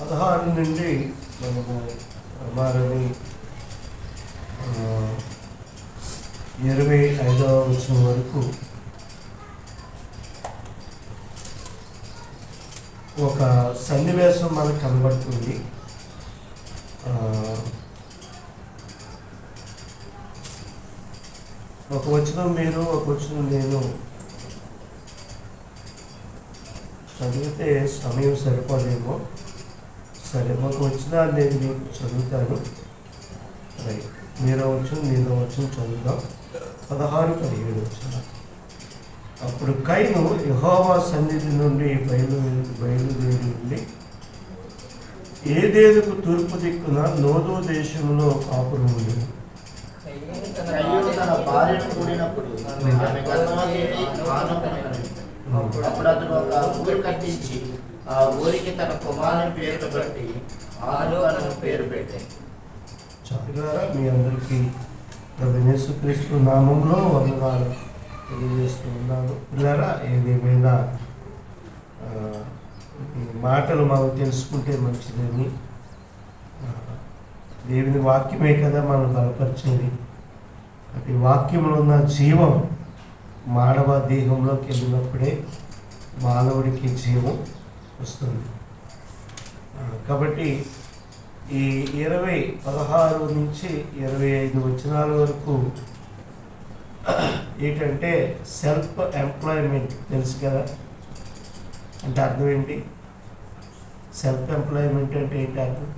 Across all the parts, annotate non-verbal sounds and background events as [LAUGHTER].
పదహారు నుండి మనము వారిని ఇరవై ఐదవ వచ్చిన వరకు ఒక సన్నివేశం మనకు కనబడుతుంది. ఒక వచనం మీరు ఒక వచనం నేను చదివితే సమయం సరిపోలేమో సరే ఒక వచ్చిన నేను మీకు చదువుతాను రైట్ మీరు వచ్చిన నేను వచ్చిన చదువుదాం. పదహారు పదిహేడు వచ్చిన. అప్పుడు కైను యహోవా సన్నిధి నుండి బయలు బయలుదేరి ఉండి ఏదేదుకు తూర్పు దిక్కున నోదు దేశంలో కాపురం ఉంది. కయ్యూరు తన భార్యను కూడినప్పుడు ఆమె గర్భవతి ఆనోకనగలిగింది. అప్పుడు అతను ఒక ఊరు కట్టించి ఆ ఊరికి తన కుమారుని పేరు బట్టి ఆలోకనకు పేరు పెట్టాయి చక్కగా మీ అందరికీ ప్రభు యేసుక్రీస్తు నామంలో వందనాలు తెలియజేస్తూ ఉన్నాను. పిల్లరా ఏదేమైనా ఈ మాటలు మనం తెలుసుకుంటే మంచిదని దేవుని వాక్యమే కదా మనం బలపరిచేది. అది వాక్యంలో ఉన్న జీవం మానవ దేహంలోకి వెళ్ళినప్పుడే మానవుడికి జీవం వస్తుంది. కాబట్టి ఈ ఇరవై పదహారు నుంచి ఇరవై ఐదు వచనాల వరకు ఏంటంటే సెల్ఫ్ ఎంప్లాయ్మెంట్ తెలుసు కదా? అంటే అర్థం ఏంటి? సెల్ఫ్ ఎంప్లాయ్మెంట్ అంటే ఏంటి అర్థం?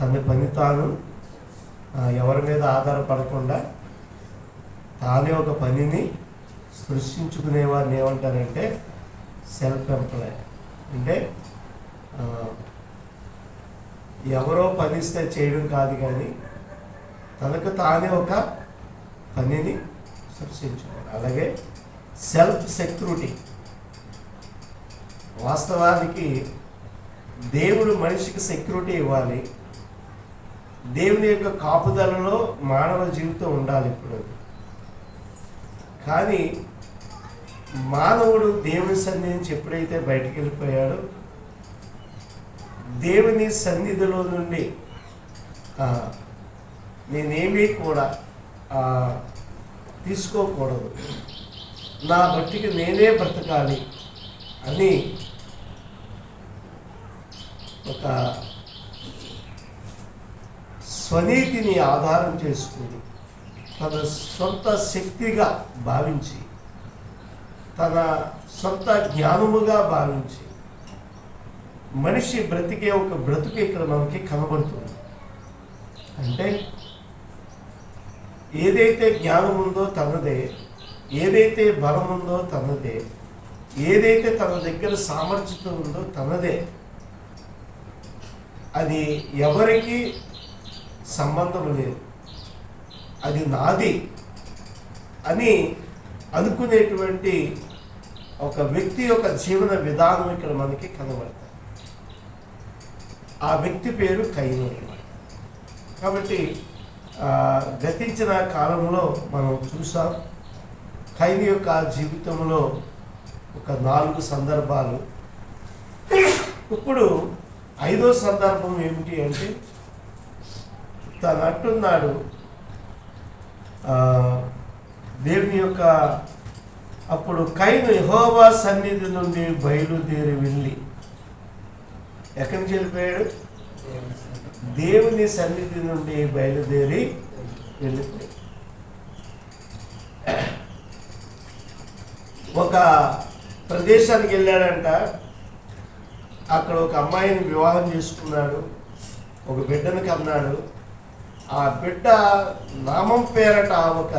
తన పని తాను ఎవరి మీద ఆధారపడకుండా తానే ఒక పనిని సృష్టించుకునే వారిని ఏమంటారంటే సెల్ఫ్ ఎంప్లాయ్ అంటే ఎవరో పనిస్తే చేయడం కాదు కానీ తనకు తానే ఒక పనిని సృష్టించుకోవాలి అలాగే సెల్ఫ్ సెక్యూరిటీ వాస్తవానికి దేవుడు మనిషికి సెక్యూరిటీ ఇవ్వాలి. దేవుని యొక్క కాపుదలలో మానవ జీవితం ఉండాలి ఇప్పుడు. కానీ మానవుడు దేవుని సన్నిధి నుంచి ఎప్పుడైతే బయటికి వెళ్ళిపోయాడో దేవుని సన్నిధిలో నుండి నేనేమీ కూడా తీసుకోకూడదు. నా బట్టికి నేనే బ్రతకాలి అని ఒక స్వనీతిని ఆధారం చేసుకుని తన సొంత శక్తిగా భావించి తన సొంత జ్ఞానముగా భావించి మనిషి బ్రతికే ఒక బ్రతుకు ఇక్కడ మనకి కనబడుతుంది. అంటే ఏదైతే జ్ఞానం ఉందో తనదే ఏదైతే బలం ఉందో తనదే ఏదైతే తన దగ్గర సామర్థ్యం ఉందో తనదే అది ఎవరికి సంబంధం లేదు. అది నాది అని అనుకునేటువంటి ఒక వ్యక్తి యొక్క జీవన విధానం ఇక్కడ మనకి కనబడతాయి. ఆ వ్యక్తి పేరు కైను కాబట్టి గతించిన కాలంలో మనం చూసాం ఖైదీ యొక్క జీవితంలో ఒక నాలుగు సందర్భాలు. ఇప్పుడు ఐదో సందర్భం ఏమిటి అంటే తను అంటున్నాడు దేవుని యొక్క అప్పుడు కైను యహోవా సన్నిధి నుండి బయలుదేరి వెళ్ళి ఎక్కడి నుంచి వెళ్ళిపోయాడు? దేవుని సన్నిధి నుండి బయలుదేరి వెళ్ళిపోయాడు ఒక ప్రదేశానికి వెళ్ళాడంట. అక్కడ ఒక అమ్మాయిని వివాహం చేసుకున్నాడు. ఒక బిడ్డను కన్నాడు. ఆ బిడ్డ నామం పేరట ఒక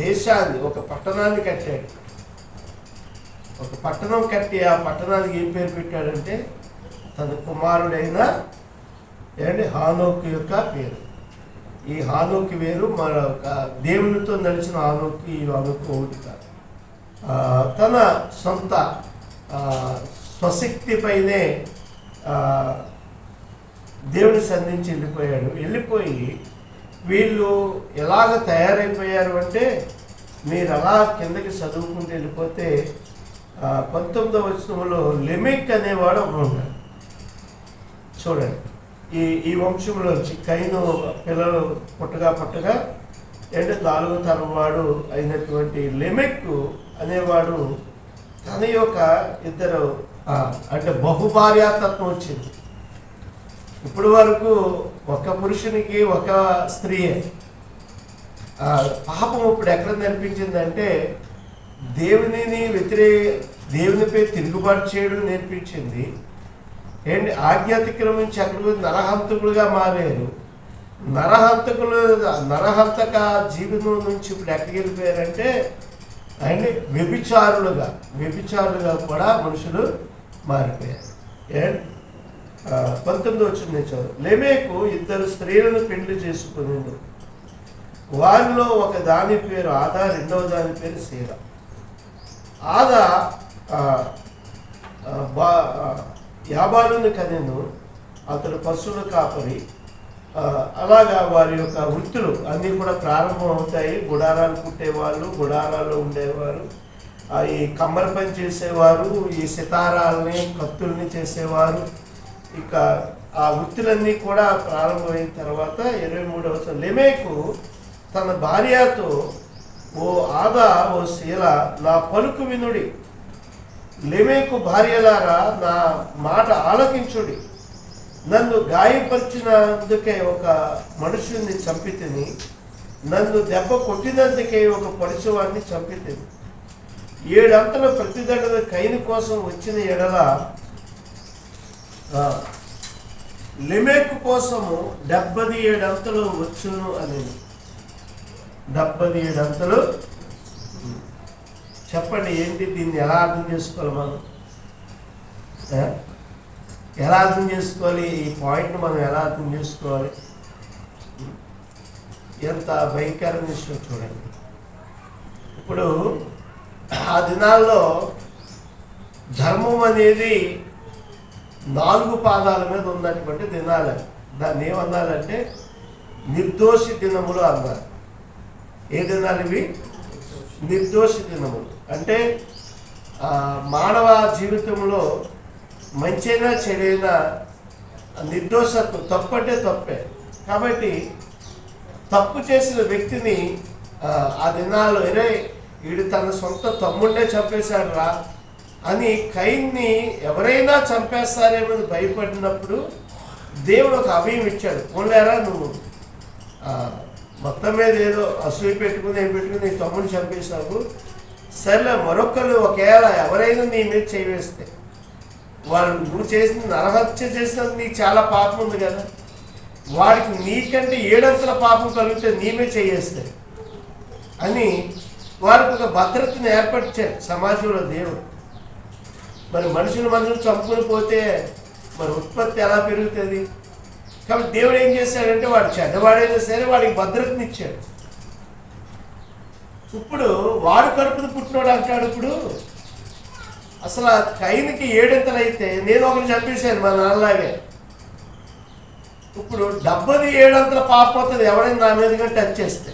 దేశాన్ని ఒక పట్టణాన్ని కట్టాడు. ఒక పట్టణం కట్టి ఆ పట్టణానికి ఏం పేరు పెట్టాడంటే తన కుమారుడైన ఏంటి హానోక్ యొక్క పేరు. ఈ హానోకి వేరు మరొక దేవునితో నడిచిన హానోకి ఈ హానోకు ఒకటి కాదు. తన సొంత స్వశక్తిపైనే దేవుని సంధించి వెళ్ళిపోయాడు. వెళ్ళిపోయి వీళ్ళు ఎలాగ తయారైపోయారు అంటే మీరు అలా కిందకి చదువుకుంటూ వెళ్ళిపోతే పంతొమ్మిదవ వచనంలో లెమెక్ అనేవాడు ఉన్నాడు. చూడండి. ఈ ఈ వంశంలో కైను పిల్లలు పుట్టగా పుట్టగా అంటే నాలుగో తరం వాడు అయినటువంటి లెమెక్ అనేవాడు తన యొక్క ఇద్దరు అంటే బహుభార్యాతత్వం వచ్చింది. ఇప్పటి వరకు ఒక పురుషునికి ఒక స్త్రీయే. ఆ, పాపం ఇప్పుడు ఎక్కడ నేర్పించిందంటే దేవునిని వ్యతిరే దేవునిపై తిరుగుబాటు చేయడం నేర్పించింది. ఏంటి? ఆజ్ఞ అతిక్రమించి అక్కడికి నరహంతకులుగా మారారు. నరహంతకులు నరహంతక జీవితం నుంచి ఇప్పుడు ఎక్కడికి వెళ్ళిపోయారంటే అండ్ వ్యభిచారులుగా వ్యభిచారులుగా కూడా మనుషులు మారిపోయారు. ఏంటి పంతొమ్మిది వచ్చింది చదువు లెమేకు ఇద్దరు స్త్రీలను పెళ్ళి చేసుకుని వారిలో ఒక దాని పేరు ఆదా రెండవ దాని పేరు సీల ఆదా బా యాబాలుని కనెను అతడు పశువులు కాపరి. అలాగా వారి యొక్క వృత్తులు అన్నీ కూడా ప్రారంభం అవుతాయి. గుడారాలు కుట్టేవాళ్ళు గుడారాల్లో ఉండేవారు. ఆ, ఈ కమ్మర పని చేసేవారు ఈ సితారాలని కత్తుల్ని చేసేవారు. ఇక ఆ వృత్తులన్నీ కూడా ప్రారంభమైన తర్వాత ఇరవై మూడవ సంవత్సరం. లెమేకు తన భార్యతో ఓ ఆదా ఓ శీల నా పలుకు వినుడి. లెమేకు భార్యలారా నా మాట ఆలకించుడి. నన్ను గాయపరిచినందుకే ఒక మనుషుల్ని చంపితిని. నన్ను దెబ్బ కొట్టినందుకే ఒక పడుచువాడిని చంపితిని. ఏడంతల ప్రతిదండన కైని కోసం వచ్చిన ఎడల లిమెక్ కోసము డెబ్బది ఏడంతలు వచ్చును అని డెబ్బది ఏడంతలు చెప్పండి ఏంటి దీన్ని ఎలా అర్థం చేసుకోవాలి మనం? ఎలా అర్థం చేసుకోవాలి? ఈ పాయింట్ని మనం ఎలా అర్థం చేసుకోవాలి? ఎంత భయంకరం విషయం చూడండి. ఇప్పుడు ఆ దినాల్లో ధర్మం అనేది నాలుగు పాదాల మీద ఉన్నటువంటి దినాలు దాన్ని ఏమన్నారంటే నిర్దోషి దినములు అన్నారు. ఏ దినాలు ఇవి? నిర్దోషి దినములు. అంటే మానవ జీవితంలో మంచైనా చెడైనా నిర్దోషత్వం తప్పు అంటే తప్పే. కాబట్టి తప్పు చేసిన వ్యక్తిని ఆ, దినాలు అరే వీడు తన సొంత తమ్ముండే చంపేశాడు రా అని కైన్ని ఎవరైనా చంపేస్తారేమని భయపడినప్పుడు దేవుడు ఒక అభయం ఇచ్చాడు. పోలేరా నువ్వు? మొత్తం మీద ఏదో అసూయ పెట్టుకుని ఏం పెట్టుకుని నీ తమ్ముడు చంపేశావు సర్లే మరొకరు ఒకవేళ ఎవరైనా నీ మీద చేయవేస్తే వాళ్ళు నువ్వు చేసిన నరహత్య చేసినందుకు నీకు చాలా పాపం ఉంది కదా. వాడికి నీకంటే ఏడంతల పాపం కలిగితే నీమే చేయేస్తాయి అని వారికి ఒక భద్రతను ఏర్పరిచాడు సమాజంలో దేవుడు. మరి మనుషులు మనుషులు చంపుకొని పోతే మరి ఉత్పత్తి ఎలా పెరుగుతుంది? కాబట్టి దేవుడు ఏం చేశాడంటే వాడు చెడ్డవాడైనా సరే వాడికి భద్రతని ఇచ్చాడు. ఇప్పుడు వాడు కడుపును పుట్టినోడు అంటాడు ఇప్పుడు. అసలు ఆ కైన్కి ఏడింతలు అయితే నేను ఒకరిని చంపేశాను మా నాన్నలాగే. ఇప్పుడు డెబ్బది ఏడంతల పాపం అవుతుంది. ఎవరైనా నా మీదగా టచ్ చేస్తే.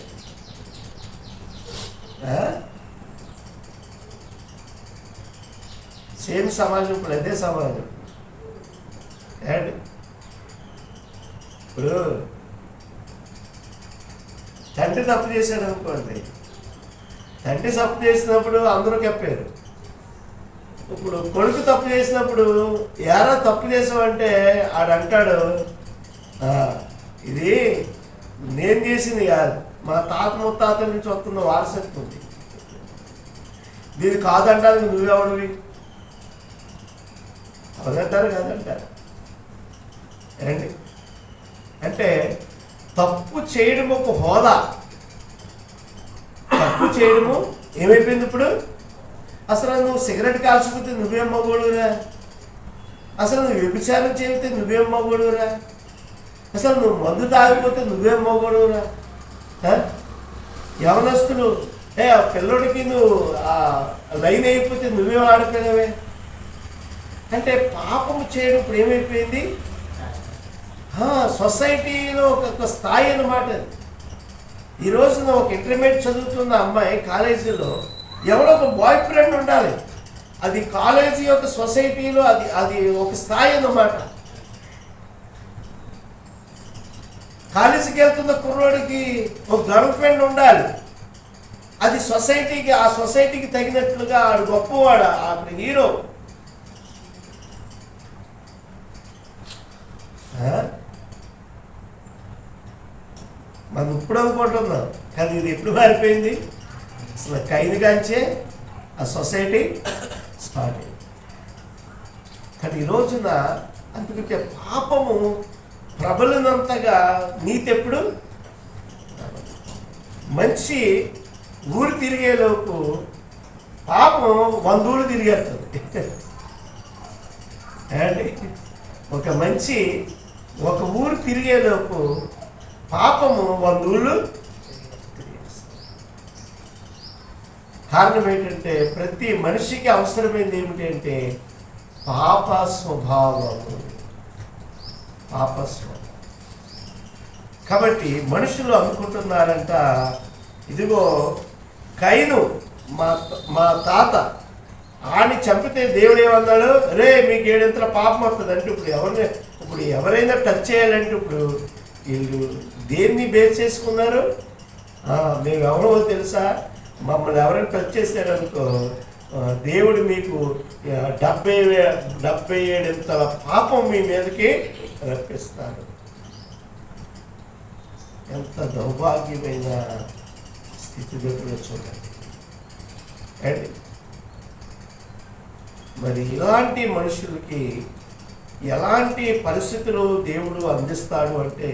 సేమ్ సమాజం ఇప్పుడు అదే సమాజం. ఏంటి ఇప్పుడు తండ్రి తప్పు చేశాడు అనుకోండి. తండ్రి తప్పు చేసినప్పుడు అందరూ చెప్పారు. ఇప్పుడు కొడుకు తప్పు చేసినప్పుడు యారా తప్పు చేసావంటే ఆడంటాడు ఇది నేను చేసింది కాదు. మా తాత ముత్తాతల నుంచి వస్తున్న వారసత్వం ఇది. దీన్ని కాదంటానికి నువ్వెవడివి? అవునంటారు కాదంటారు. ఏమండి? అంటే తప్పు చేయడం ఒక హోదా. తప్పు చేయడము ఏమైపోయింది ఇప్పుడు? అసలు నువ్వు సిగరెట్ కాల్చిపోతే నువ్వేం మగోడురా అసలు నువ్వు వ్యభిచారం చేయితే నువ్వేం మగోడురా అసలు నువ్వు మందు తాగిపోతే నువ్వేం మగోడురా యవనస్తులు ఏ ఆ పిల్లోడికి నువ్వు ఆ లైన్ అయిపోతే నువ్వేం ఆడుకునేవే అంటే పాపం చేయడం ఇప్పుడు ఏమైపోయింది? సొసైటీలో ఒక స్థాయి అన్నమాట ఈ రోజున ఒక ఇంటర్మీడియట్ చదువుతున్న అమ్మాయి కాలేజీలో ఎవడో ఒక బాయ్ ఫ్రెండ్ ఉండాలి. అది కాలేజీ యొక్క సొసైటీలో అది అది ఒక స్థాయి అన్నమాట. కాలేజీకి వెళ్తున్న కుర్రోడికి ఒక గర్ల్ ఫ్రెండ్ ఉండాలి. అది సొసైటీకి ఆ సొసైటీకి తగినట్లుగా ఆడు గొప్పవాడు ఆవిడ హీరో ఆ? మనం ఇప్పుడు అనుకుంటున్నాం. కానీ ఇది ఎప్పుడు మారిపోయింది? అసలు కైది కాంచే ఆ సొసైటీ స్టార్ట్ అయింది. కానీ ఈ రోజున అందుకంటే పాపము ప్రబలినంతగా నీతి ఎప్పుడు? మంచి ఊరు తిరిగేలోపు పాపం వంద ఊరు తిరిగేస్తుంది. అండి ఒక మంచి ఒక ఊరు తిరిగేలోపు పాపము బంధువులు కారణం ఏంటంటే ప్రతి మనిషికి అవసరమైంది ఏమిటి అంటే పాప స్వభావము పాప స్వభావం. కాబట్టి మనుషులు అనుకుంటున్నారంట ఇదిగో కైను మా మా తాత ఆని చంపితే దేవుడు ఏమన్నాడు రే మీకు ఏడంతల పాపం వస్తుంది అంటే ఇప్పుడు ఎవరిని ఇప్పుడు ఎవరైనా టచ్ చేయాలంటే ఇప్పుడు వీళ్ళు దేన్ని బేస్ చేసుకున్నారు? మేము ఎవరో తెలుసా? మమ్మల్ని ఎవరైనా టచ్ చేశారనుకో దేవుడు మీకు డెబ్బై డెబ్బై ఏడంతల పాపం మీ మీదకి రప్పిస్తారు ఎంత దౌర్భాగ్యమైన స్థితిగతులు చూడండి. అండ్ మరి ఇలాంటి మనుషులకి ఎలాంటి పరిస్థితులు దేవుడు అందిస్తాడు అంటే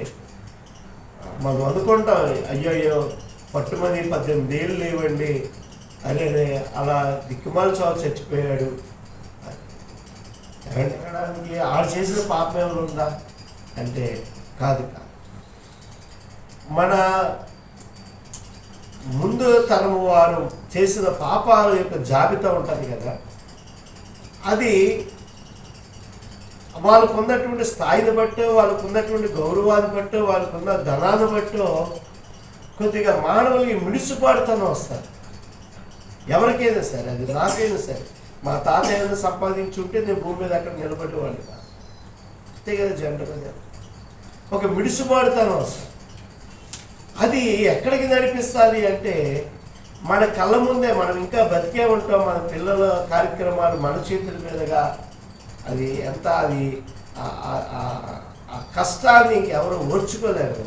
మనం అనుకుంటాం అయ్యో అయ్యో పట్టుమని పద్దెనిమిది ఏళ్ళు లేవండి. అరే అరే అలా దిక్కుమాల చావు చచ్చిపోయాడు. అనడానికి ఆడు చేసిన పాపం ఏమైనా ఉందా? అంటే కాదు కాదు. మన ముందు తరము వారు చేసిన పాపాల యొక్క జాబితా ఉంటుంది కదా. అది వాళ్ళకు ఉన్నటువంటి స్థాయిని బట్టో వాళ్ళకు ఉన్నటువంటి గౌరవాన్ని బట్టో వాళ్ళకున్న ధనాన్ని బట్టో కొద్దిగా మానవులకి మిడిసిపాడుతనం వస్తారు. ఎవరికైనా సరే అది నాకైనా సరే. మా తాత ఏమైనా సంపాదించుంటే నేను భూమి మీద అక్కడ నిలబడేవాడిని కాదు. అంతే కదా జనరల్గా ఒక మిడిసిపాడుతనం వస్తుంది. అది ఎక్కడికి నడిపిస్తుంది అంటే మన కళ్ళ ముందే మనం ఇంకా బతికే ఉంటాం మన పిల్లల కార్యక్రమాలు మన చేతుల మీదుగా. అది ఎంత అది ఆ- కష్టాన్ని ఎవరు ఓర్చుకోలేరు.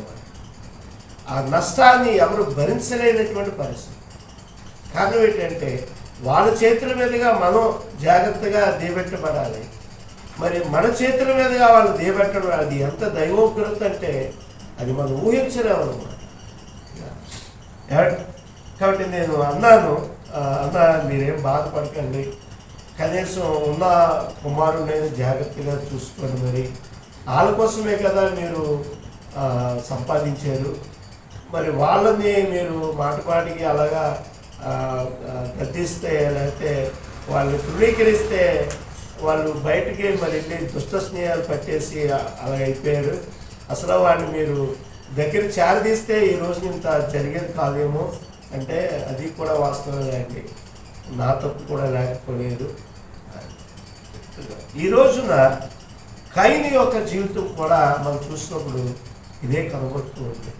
ఆ నష్టాన్ని ఎవరు భరించలేనటువంటి పరిస్థితి. కారణం ఏంటంటే వాళ్ళ చేతుల మీదుగా మనం జాగ్రత్తగా దీపెట్టబడాలి మరి మన చేతుల మీదుగా వాళ్ళు దీపెట్టడం అది ఎంత దైవోగ్రత అంటే అది మనం ఊహించలేము అనమాట కాబట్టి నేను అన్నాను అన్న మీరేం బాధపడకండి. కనీసం ఉన్న కుమారుని జాగ్రత్తగా చూసుకొని మరి. వాళ్ళ కోసమే కదా మీరు సంపాదించారు. మరి వాళ్ళని మీరు మాటపాటికి అలాగా గద్దిస్తే లేకపోతే వాళ్ళు ధృవీకరిస్తే వాళ్ళు బయటికి మరి వెళ్ళి దుష్ట స్నేహాలు పట్టేసి అలా అయిపోయారు. అసలు వాడిని మీరు దగ్గర చేరదీస్తే ఈ రోజు ఇంత జరిగేది కాదేమో అంటే అది కూడా వాస్తవమే అండి. నా తప్పు కూడా లేకపోలేదు. ఈ రోజున కైని యొక్క జీవితం కూడా మనం చూసినప్పుడు ఇదే కనబడుతూ ఉంది.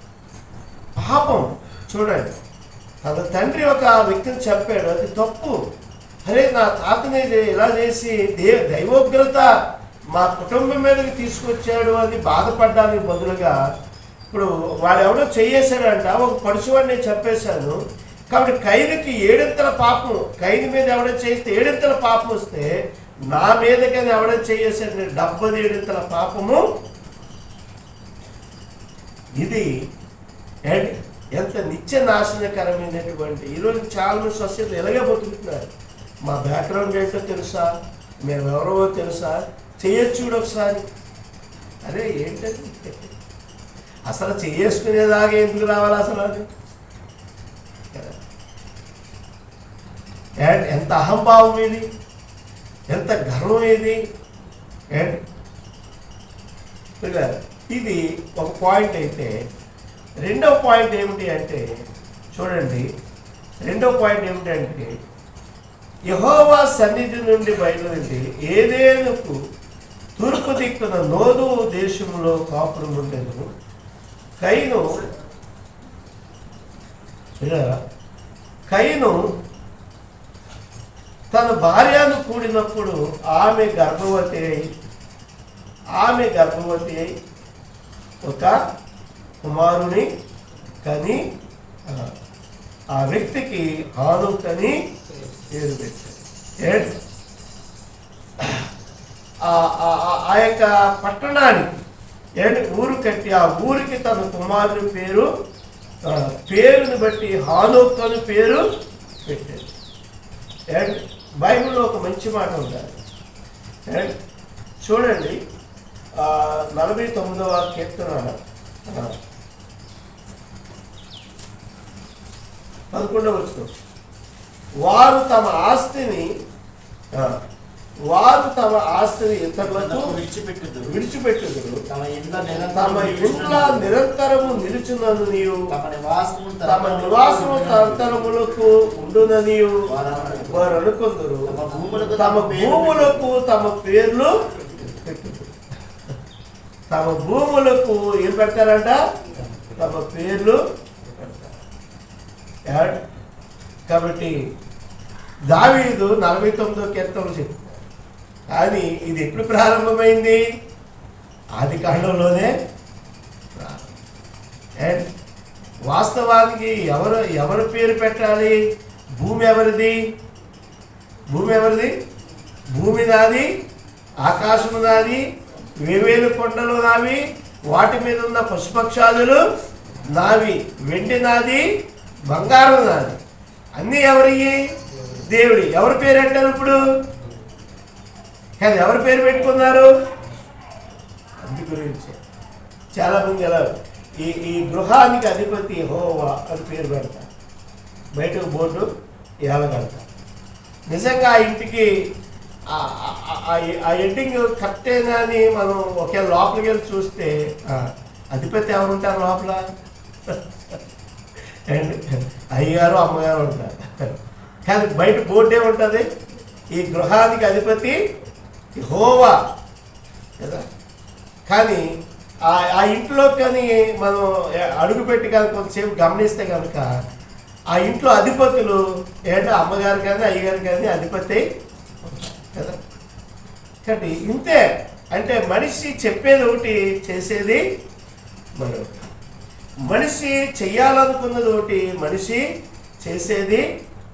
పాపం చూడండి. తన తండ్రి ఒక వ్యక్తిని చెప్పాడు అది తప్పు. అరే నా తాతని ఇది ఇలా చేసి దే దైవోగ్రత మా కుటుంబం మీదకి తీసుకొచ్చాడు అని బాధపడడానికి బదులుగా ఇప్పుడు వాడు ఎవడో చేయేశాడంట. ఒక పడుచువాడు నేను చెప్పేశాను కాబట్టి కైలుకి ఏడింతల పాపం. కైలు మీద ఎవడో చేస్తే ఏడింతల పాపం వస్తే నా మీదకని ఎవడో చేయేశాడు డెబ్బది ఏడింతల పాపము. ఇది ఏంటి ఎంత నిత్య నాశనకరమైనటువంటి ఈరోజు చాలా మంది సొసైటీ ఇలాగే బతుకుతున్నారు. మా బ్యాక్గ్రౌండ్ ఏంటో తెలుసా? మేము ఎవరో తెలుసా? చేయొచ్చు ఒకసారి. అరే ఏంటది? అసలు చేసుకునేదాకా ఎందుకు రావాలి అసలు అది? కదా. ఎంత అహంభావం ఇది? ఎంత గర్వం ఇది? ఇది ఒక పాయింట్ అయితే రెండవ పాయింట్ ఏమిటి అంటే చూడండి రెండవ పాయింట్ ఏమిటంటే యహోవా సన్నిధి నుండి బయలుదేరి ఏదేనుకు తూర్పు దిక్కున నోదు దేశంలో కాపురం ఉండేను. కైను ఇలా కైను తన భార్యను కూడినప్పుడు ఆమె గర్భవతి అయి ఆమె గర్భవతి అయి ఒక కుమారుని కని ఆ, వ్యక్తికి వ్యక్తికి హానుకని పేరు పెట్టారు. ఆ- ఆ- ఆ- యొక్క పట్టణానికి ఏంటి ఊరు కట్టి ఆ ఊరికి తన కుమారుని పేరు పేరుని బట్టి హానోక్ అని పేరు పెట్టారు. ఏంటి బైబిల్లో ఒక మంచి మాట ఉండాలి. చూడండి నలభై తొమ్మిదవ కీర్తన పదకొండవ వచ్చిన వారు తమ ఆస్తిని వారు తమ ఆస్తిని ఇతరులకు విడిచిపెట్టుదురు. విడిచిపెట్టుదురు. తమ ఇండ్ల తమ నిరంతరము ఇంట్లో నీవు తమ నివాసము తమ నివాసము తరతరములకు ఉండుననియు వారు అనుకుందరు తమ భూములకు తమ భూములకు తమ పేర్లు తమ భూములకు ఏం పెడతారంట తమ పేర్లు? కాబట్టి దావీదు నలభై తొమ్మిదో కీర్తనలు చెప్తారు కానీ ఇది ఎప్పుడు ప్రారంభమైంది? ఆది కాండంలోనే అండ్ వాస్తవానికి ఎవరు ఎవరు పేరు పెట్టాలి? భూమి ఎవరిది? భూమి ఎవరిది? భూమి నాది ఆకాశము నాది వేవేలు కొండలు నావి వాటి మీద ఉన్న పశుపక్షాదులు నావి వెండి నాది బంగారం నాది. అన్నీ ఎవరివి దేవుడి. ఎవరి పేరు అంటారు ఇప్పుడు? కానీ ఎవరి పేరు పెట్టుకున్నారు? అందు గురించి. చాలా మంది ఎలా ఈ ఈ గృహానికి అధిపతి హోవా అని పేరు పెడతారు. బయటకు బోర్డు ఏలగడతారు నిజంగా ఆ ఇంటికి ఆ- ఎడ్డింగ్ కట్టేనా అని మనం ఒకే లోపలికి వెళ్ళి చూస్తే అధిపతి ఎవరు ఉంటారు లోపల? అండ్ అయ్యగారు అమ్మగారు ఉంటారు. కానీ బయట బోర్డే ఉంటుంది. ఈ గృహానికి అధిపతి హోవా కదా? కానీ ఆ ఆ ఇంట్లో కానీ మనం అడుగుపెట్టి కానీ కొంతసేపు గమనిస్తే కనుక ఆ ఇంట్లో అధిపతులు ఏంటో అమ్మగారు కానీ అయ్యగారు కానీ అధిపతి కదా? కాబట్టి ఇంతే. అంటే మనిషి చెప్పేది ఒకటి చేసేది మరొకటి మనిషి చెయ్యాలనుకున్నది ఒకటి మనిషి చేసేది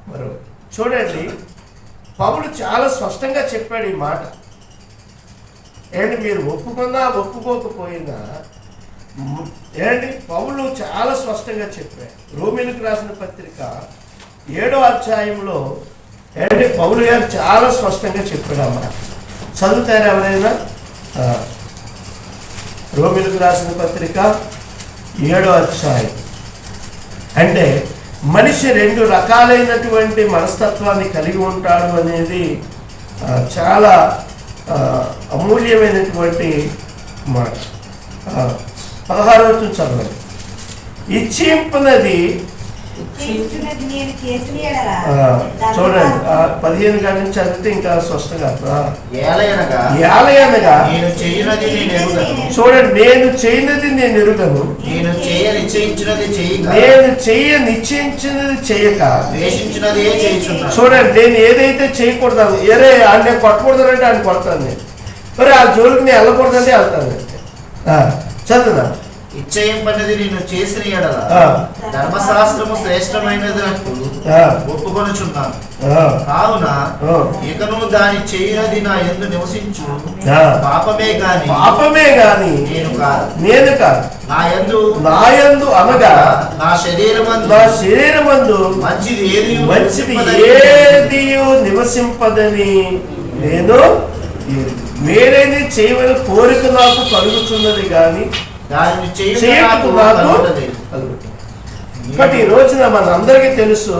మరొకటి చూడండి పౌలు చాలా స్పష్టంగా చెప్పాడు ఈ మాట. ఏంటి మీరు ఒప్పుకున్నా ఒప్పుకోకపోయినా ఏంటి పౌలు చాలా స్పష్టంగా చెప్పారు. రోమిలకు రాసిన పత్రిక ఏడో అధ్యాయంలో ఏంటి పౌలు గారు చాలా స్పష్టంగా చెప్పాడు అన్నమాట. చదువుతారు ఎవరైనా? రోమిలకు రాసిన పత్రిక ఏడో అధ్యాయం. అంటే మనిషి రెండు రకాలైనటువంటి మనస్తత్వాన్ని కలిగి ఉంటాడు అనేది చాలా అమూల్యమైనటువంటి మాట. ఆ, పదహారవ చదవండి. ఇచ్చింపునది చూడండి పదిహేను కాడి నుంచి చదివితే ఇంకా స్పష్టంగా ఏలయనగా? నేను చేయునది చూడండి నేను చేయనది నేను ఎరుగను నేను చేయ నిశ్చయించినది చేయక. నేను చెయ్య నిశ్చయించినది చేయక. ద్వేషించినదే చూడండి నేను ఏదైతే చేయకూడదు ఏరే ఆయన నేను కొట్టకూడదంటే ఆయన కొడతాను నేను. మరి ఆ జోలికి నేను వెళ్ళకూడదంటే వెళ్తాను నేను. చదువునా ఇచ్చయింపన్నది నేను చేసిన ఎడల ధర్మశాస్త్రము శ్రేష్టమైనది ఆ, ఒప్పుకొనుచున్నాను. కావున. ఇకను దాని చేయునది నా ఎందు నివసించు. పాపమే గాని పాపమే గాని నేను కాదు. నేను కాదు. నా ఎందు నాయందు అనగా నా శరీరమందు నా శరీరమందు మంచిది ఏది? మంచిది నివసింపదని ఏది? నివసింపదని నేను వేరేది చేయమని కోరిక నాకు కలుగుతున్నది కానీ దానిని. బట్ ఈ రోజున మనందరికీ తెలుసు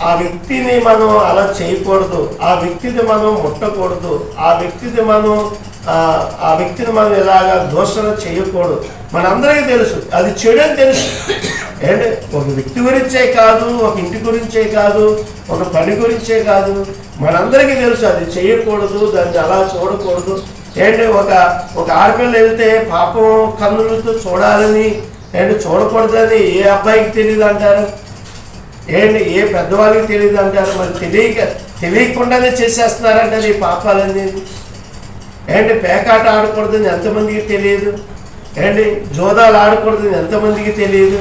ఆ వ్యక్తిని మనం అలా చేయకూడదు ఆ వ్యక్తిని మనం ముట్టకూడదు ఆ వ్యక్తిని మనం ఆ, ఆ వ్యక్తిని మనం ఇలాగా దోషణ చేయకూడదు. మనందరికీ తెలుసు అది చెడు అని తెలుసు. ఏంటి? ఒక వ్యక్తి గురించే కాదు ఒక ఇంటి గురించే కాదు ఒక పని గురించే కాదు. మనందరికీ తెలుసు అది చేయకూడదు దాన్ని అలా చూడకూడదు. ఏంటి ఒక ఒక ఆడపిల్ల వెళ్తే పాపం కన్నులతో చూడాలని ఏంటి చూడకూడదని ఏ అబ్బాయికి తెలియదు అంటారు? ఏంటి ఏ పెద్దవాళ్ళకి తెలియదు అంటారు? మరి తెలియక తెలియకుండానే చేసేస్తున్నారంటే ఈ పాపాలన్నీ. ఏంటి పేకాట ఆడకూడదని ఎంతమందికి తెలియదు? ఏంటి జోదాలు ఆడకూడదని ఎంతమందికి తెలియదు?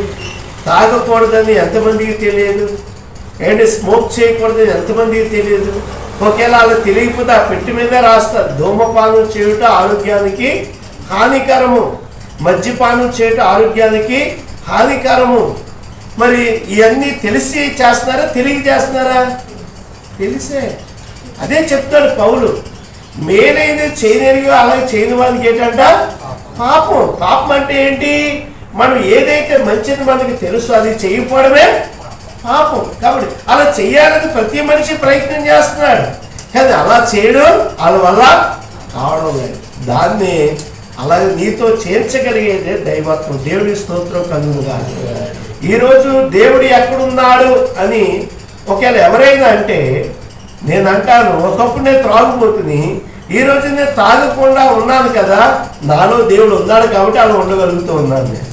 తాగకూడదని ఎంతమందికి తెలియదు? ఏంటి స్మోక్ చేయకూడదు? ఎంతమందికి తెలియదు? ఒకవేళ అలా తెలియకపోతే ఆ పెట్టి మీద రాస్తారు ధూమపానం చేయుట ఆరోగ్యానికి హానికరము. మద్యపానం చేయటం ఆరోగ్యానికి హానికరము. మరి ఇవన్నీ తెలిసి చేస్తున్నారా? తెలియ చేస్తున్నారా తెలిసే. అదే చెప్తాడు పౌలు. మేలైంది చేయలేనిగా అలాగే చేయని వానికి ఏంటంట? పాపం. పాపం అంటే ఏంటి? మనం ఏదైతే మంచిది మనకి తెలుసు అది చేయకపోవడమే పాపం. కాబట్టి అలా చేయాలని ప్రతి మనిషి ప్రయత్నం చేస్తున్నాడు. కానీ అలా చేయడం వాళ్ళ వల్ల కావడం లేదు. దాన్ని అలాగే నీతో చేర్చగలిగేదే దైవత్వం. దేవుడి స్తోత్రం కలుగుగా ఈరోజు దేవుడు ఎక్కడున్నాడు అని ఒకవేళ ఎవరైనా అంటే నేను అంటాను ఒకప్పుడు నేను త్రాగుబోతుని ఈ రోజు నేను తాగకుండా ఉన్నాను కదా నాలో దేవుడు ఉన్నాడు కాబట్టి అలా ఉండగలుగుతూ ఉన్నాను నేను.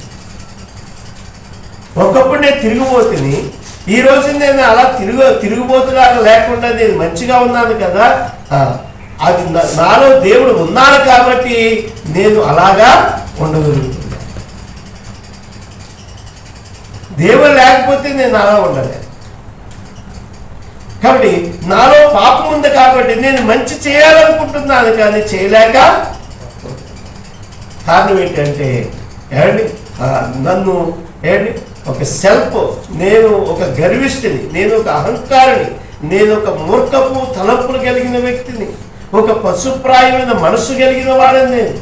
ఒకప్పుడు నేను తిరిగిపోతుని ఈ రోజు నేను అలా తిరుగు తిరుగుబోతులాగా లేకుండా నేను మంచిగా ఉన్నాను కదా. ఆ, అది నాలో దేవుడు ఉన్నాడు కాబట్టి నేను అలాగా ఉండగలుగుతున్నాను దేవుడు లేకపోతే నేను అలా ఉండలేను కాబట్టి నాలో పాపం ఉంది కాబట్టి నేను మంచి చేయాలనుకుంటున్నాను కానీ చేయలేక కారణం ఏంటంటే ఏమండి? నన్ను ఏమండి? ఒక సెల్ఫ్ నేను ఒక గర్విష్ఠిని నేను ఒక అహంకారిని నేను ఒక మూర్ఖపు తలపులు కలిగిన వ్యక్తిని ఒక పశుప్రాయమైన మనసు కలిగిన వాడని నేను.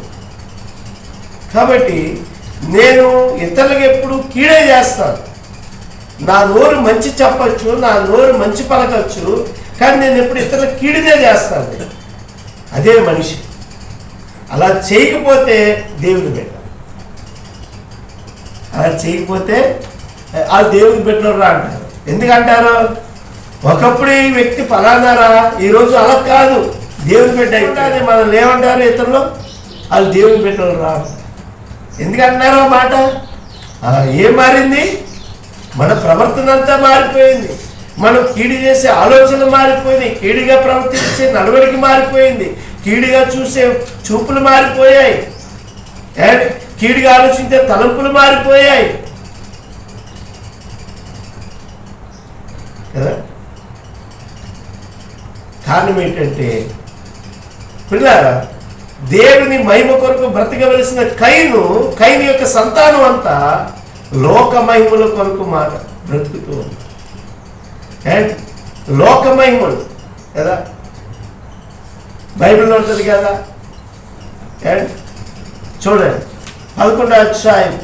కాబట్టి నేను ఇతరులకు ఎప్పుడు కీడే చేస్తాను. నా నోరు మంచి చెప్పచ్చు నా నోరు మంచి పలకచ్చు కానీ నేను ఎప్పుడు ఇతరులకు కీడినే చేస్తాను. అదే మనిషి. అలా చేయకపోతే దేవుని బిడ్డ అలా చేయకపోతే ఆ దేవుని పెట్టినరా రా అంటారు. ఎందుకంటారు? ఒకప్పుడు ఈ వ్యక్తి పలానారా ఈరోజు అలా కాదు. దేవుని బిడ్డ అయితే మనం ఏమంటారు ఇతరులు. వాళ్ళు దేవుని పెట్టినరా రా ఎందుకంటున్నారు మాట? ఏం మారింది? మన ప్రవర్తన అంతా మారిపోయింది. మనం కీడు చేసే ఆలోచన మారిపోయింది కీడుగా ప్రవర్తించే నడవడికి మారిపోయింది. కీడుగా చూసే చూపులు మారిపోయాయి. ఏ? కీడుగా ఆలోచించే తలంపులు మారిపోయాయి. కదా? కారణం ఏంటంటే పిల్లారా దేవుని మహిమ కొరకు బ్రతకవలసిన కైను కైను యొక్క సంతానం అంతా లోక మహిమల కొరకు మాట బ్రతుకుతూ ఉంది. అండ్ లోక మహిమలు కదా? బైబిల్లో ఉంటుంది కదా? అండ్ చూడండి. పదకొండో అధ్యాయం.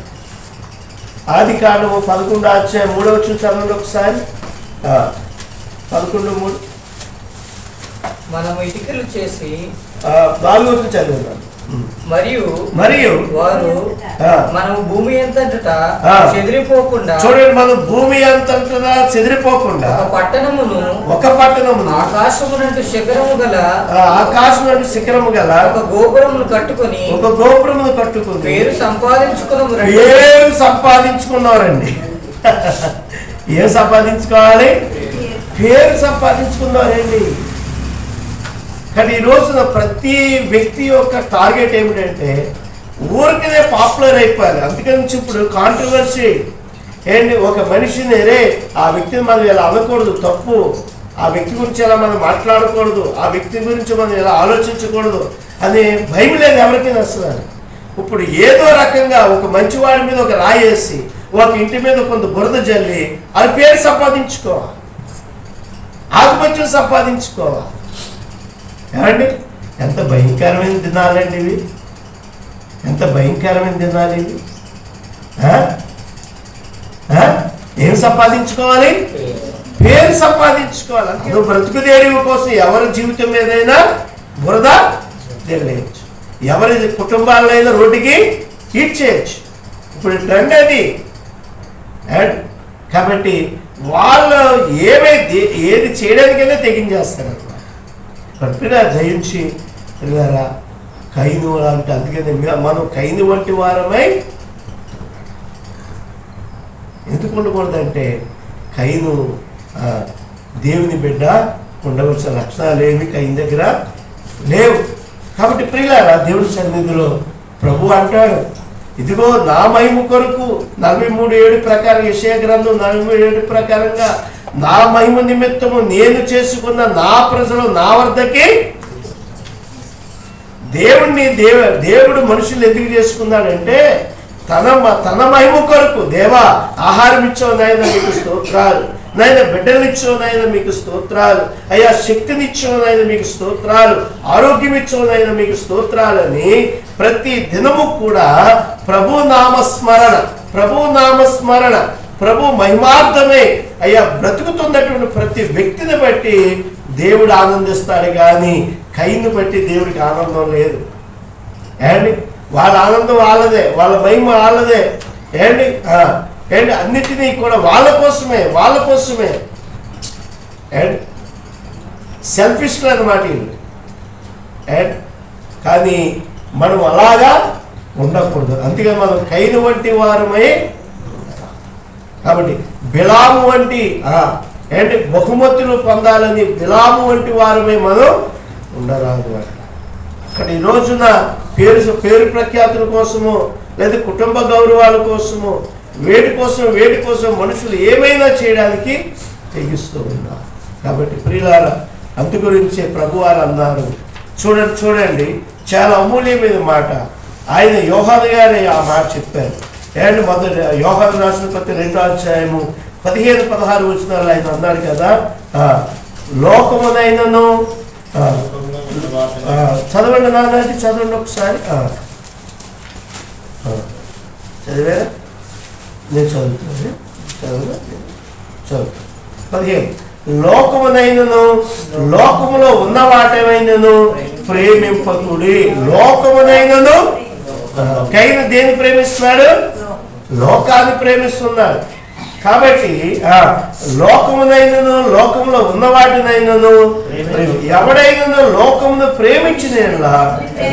ఆది కాండము పదకొండో అధ్యాయం మూడవ చూసాను ఒకసారి. పదకొండు మూడు. మనము ఇటుకలు చేసి నాలుగో వచ్చి చదివాను మరియు మరియు వారు ఆ, మనము భూమి ఎంతట. చెదిరిపోకుండా చూడండి మనం భూమి అంతటా చెదిరిపోకుండా ఒక పట్టణమును ఒక పట్టణమును ఆకాశమునంటు శిఖరము గల ఆ, ఆకాశం నుండి శిఖరము గల ఒక గోపురమును కట్టుకొని ఒక గోపురమును కట్టుకుంది పేరు సంపాదించుకున్న ఏం సంపాదించుకున్నారండి [LAUGHS] ఏం సంపాదించుకోవాలి? పేరు. సంపాదించుకున్నారండి కానీ ఈ రోజున ప్రతి వ్యక్తి యొక్క టార్గెట్ ఏమిటంటే ఊరికనే పాపులర్ అయిపోయాలి అందుకని నుంచి ఇప్పుడు కాంట్రవర్సీ ఏంటి ఒక మనిషిని రే ఆ వ్యక్తిని మనం ఇలా అనకూడదు తప్పు. ఆ వ్యక్తి గురించి ఇలా మనం మాట్లాడకూడదు ఆ వ్యక్తి గురించి మనం ఇలా ఆలోచించకూడదు అని భయం లేదు ఎవరికైనా వస్తున్నారు ఇప్పుడు ఏదో రకంగా ఒక మంచివాడి మీద ఒక రాయేసి ఒక ఇంటి మీద కొంత బురద జల్లి అది పేరు సంపాదించుకోవాలి. ఆధిపత్యం సంపాదించుకోవాలి. ఏమండి? ఎంత భయంకరమైన దినాలండి ఇవి. ఎంత భయంకరమైన దినాలు ఇవి. ఏం సంపాదించుకోవాలి? పేరు సంపాదించుకోవాలి. అందుకే బ్రతుకు దేడివి కోసం ఎవరి జీవితం ఏదైనా బురద జల్లేయచ్చు ఎవరి కుటుంబాలైనా రోడ్డుకి హీట్ చేయొచ్చు. ఇప్పుడు ట్రెండ్ అది. కాబట్టి వాళ్ళు ఏమైతే ఏది చేయడానికైనా తెగించేస్తారు. తప్పినా జయించి వెళ్ళారా కైను అంటే అందుకని మనం కైను వంటి వారమై ఎందుకు ఉండకూడదంటే కైను దేవుని బిడ్డ ఉండవలసిన లక్షణాలు ఏమి కైన్ దగ్గర లేవు. కాబట్టి ప్రియులారా దేవుడి సన్నిధిలో ప్రభు అంటాడు ఇదిగో నా మహిమ కొరకు నలభై మూడు ఏడు ప్రకారం విషయ గ్రంథం నలభై మూడు ఏడు ప్రకారంగా నా మహిమ నిమిత్తము నేను చేసుకున్న నా ప్రజలు నా వద్దకి దేవుణ్ణి దేవ దేవుడు మనుషులు ఎందుకు చేసుకున్నాడంటే తన మ- తన మహిమ కొరకు దేవా ఆహారం ఇచ్చావు నాయన మీకు స్తోత్రాలు. నాయన బిడ్డలు ఇచ్చావు నాయన మీకు స్తోత్రాలు. అయ్యా శక్తిని ఇచ్చావు నాయన మీకు స్తోత్రాలు. ఆరోగ్యం ఇచ్చావు నాయన మీకు స్తోత్రాలని ప్రతి దినము కూడా ప్రభు నామస్మరణ. ప్రభు మహిమార్థమే అయ్యా బ్రతుకుతున్నటువంటి ప్రతి వ్యక్తిని బట్టి దేవుడు ఆనందిస్తాడు కానీ కైను బట్టి దేవుడికి ఆనందం లేదు. ఏండి వాళ్ళ ఆనందం వాళ్ళదే వాళ్ళ మహిమ వాళ్ళదే. ఏండి ఏంటి ఏండి అన్నిటినీ కూడా వాళ్ళ కోసమే వాళ్ళ కోసమే. అండ్ సెల్ఫిష్లు అనమాట వీళ్ళు. ఏండి కానీ మనం అలాగా ఉండకూడదు. అందుకే మనం కైను వంటి వారమై కాబట్టి బిలాము వంటి ఏంటి బహుమతులు పొందాలని బిలాము వంటి వారమే మనం ఉండరాదు అంట అక్కడ ఈ రోజున పేరు పేరు ప్రఖ్యాతుల కోసము లేదా కుటుంబ గౌరవాల కోసము వేడి కోసం వేడి కోసం మనుషులు ఏమైనా చేయడానికి తెగిస్తూ ఉన్నారు. కాబట్టి ప్రియులార అందు గురించే ప్రభువారు అన్నారు చూడండి చూడండి చాలా అమూల్యమైన మాట. ఆయన యోహాన్ గారే ఆ మాట చెప్పారు. ఏంటి మొదటి యోహాన్ రాసిన ప్రతి రెండో అధ్యాయము పదిహేను పదహారు వచ్చినారు ఆయన అన్నారు కదా. ఆ, లోకమునైనను చదవండి నాన్నది చదవండి ఒకసారి. చదివే నేను చదువుతాను చదువు చదువు పదిహేను లోకమునైనను లోకములో ఉన్న వాటమైనను ప్రేమింపకుడి. లోకమునైనను కైన దేని ప్రేమిస్తున్నాడు? లోకాన్ని ప్రేమిస్తున్నారు. కాబట్టి ఆ, లోకమునైనను లోకములో ఉన్న వాటినైనను ప్రేమి- ఎవడైనను లోకమును ప్రేమించిన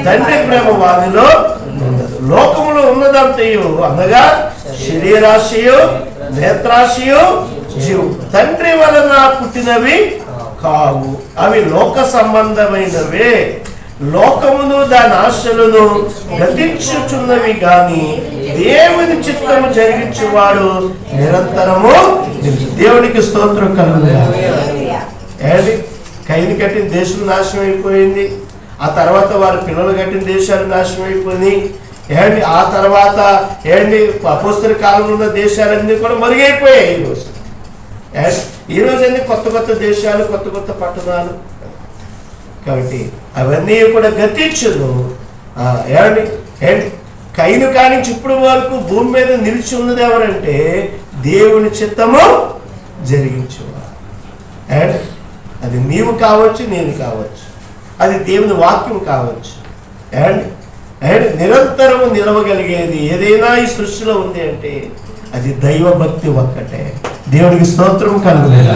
తండ్రి ప్రేమ వారిలో ఉండదు. లోకములో ఉన్నదంతయు అనగా శరీరాశయు నేత్రాశయు జీవు. తండ్రి వలన పుట్టినవి కావు. అవి లోక సంబంధమైనవే. లోకమును దాని ఆశలను గతించుచున్నవి గాని దేవుని చిత్తము జరిగించేవాడు నిరంతరము దేవునికి స్తోత్రం కలుగుతుంది ఖైదు కట్టిన దేశం నాశనం అయిపోయింది. ఆ తర్వాత వారి పిల్లలు కట్టిన దేశాలు నాశనం అయిపోయింది. ఏంటి ఆ తర్వాత ఏంటి అపోస్తుల కాలంలో ఉన్న దేశాలన్నీ కూడా మరుగైపోయాయి ఈరోజు ఏంటి? ఈరోజు అన్ని కొత్త కొత్త దేశాలు కొత్త కొత్త పట్టణాలు. కాబట్టి అవన్నీ కూడా గతించదు ఆ, ఏమండి? ఏంటి? కైను కానించి ఇప్పుడు వరకు భూమి మీద నిలిచి ఉన్నది ఎవరంటే దేవుని చిత్తము జరిగించేవారు. అండ్ అది నీవు కావచ్చు నేను కావచ్చు. అది దేవుని వాక్యం కావచ్చు. అండ్ అండ్ నిరంతరము నిలవగలిగేది ఏదైనా ఈ సృష్టిలో ఉంది అంటే అది దైవ భక్తి ఒక్కటే. దేవునికి స్తోత్రం కలుగులేదు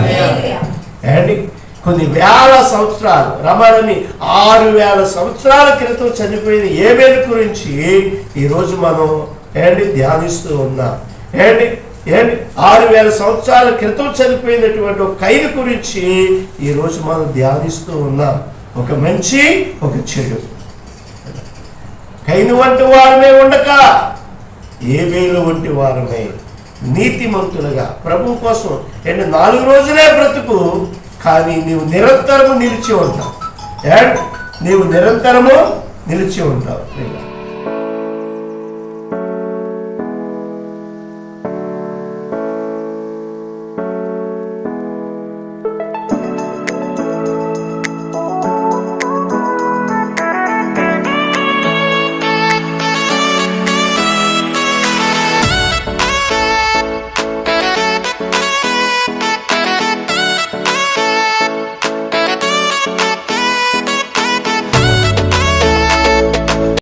అండ్ కొన్ని వేల సంవత్సరాలు రమణని ఆరు వేల సంవత్సరాల క్రితం చనిపోయిన ఏమేమి గురించి ఈరోజు మనం ఏంటి ధ్యానిస్తూ ఉన్నాం. ఏంటి? ఏంటి? ఆరు వేల సంవత్సరాల క్రితం చనిపోయినటువంటి ఒక ఖైదు గురించి ఈరోజు మనం ధ్యానిస్తూ ఉన్నాం. ఒక మంచి ఒక చెడు. కైను వంటి వారమే ఉండక ఏబేలు వంటి వారమే. నీతిమంతులుగా ప్రభు కోసం ఏంటి? నాలుగు రోజులే బ్రతుకు కానీ నీవు నిరంతరము నిలిచి ఉంటావు. అండ్ నీవు నిరంతరము నిలిచి ఉంటావు.